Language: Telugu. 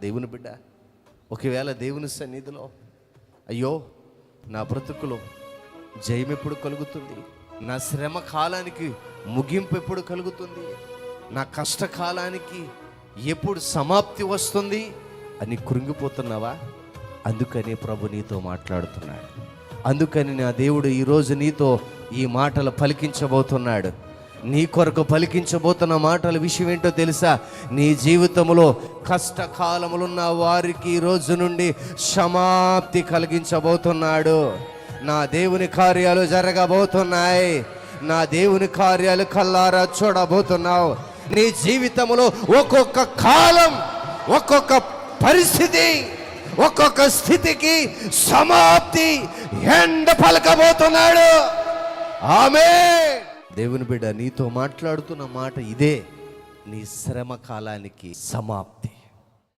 దేవుని బిడ్డ ఒకవేళ దేవుని సన్నిధిలో అయ్యో నా బ్రతుకులో జయం ఎప్పుడు కలుగుతుంది? నా శ్రమ కాలానికి ముగింపు ఎప్పుడు కలుగుతుంది? నా కష్టకాలానికి ఎప్పుడు సమాప్తి వస్తుంది? అని కృంగిపోతున్నావా? అందుకని ప్రభు నీతో మాట్లాడుతున్నాడు. అందుకని నా దేవుడు ఈరోజు నీతో ఈ మాటలు పలికించబోతున్నాడు. నీ కొరకు పలికించబోతున్న మాటల విషయం ఏంటో తెలుసా? నీ జీవితంలో కష్టకాలములున్న వారికి ఈ రోజు నుండి సమాప్తి కలిగించబోతున్నాడు. నా దేవుని కార్యాలు జరగబోతున్నాయి. నా దేవుని కార్యాలు కల్లారా చూడబోతున్నావు. నీ జీవితంలో ఒక్కొక్క కాలం ఒక్కొక్క పరిస్థితి ఒక్కొక్క స్థితికి సమాప్తి ఎండ పలకబోతున్నాడు. ఆమె దేవుని బిడ్డ నీతో మాట్లాడుతున్న మాట ఇదే. నీ శ్రమ కాలానికి సమాప్తి.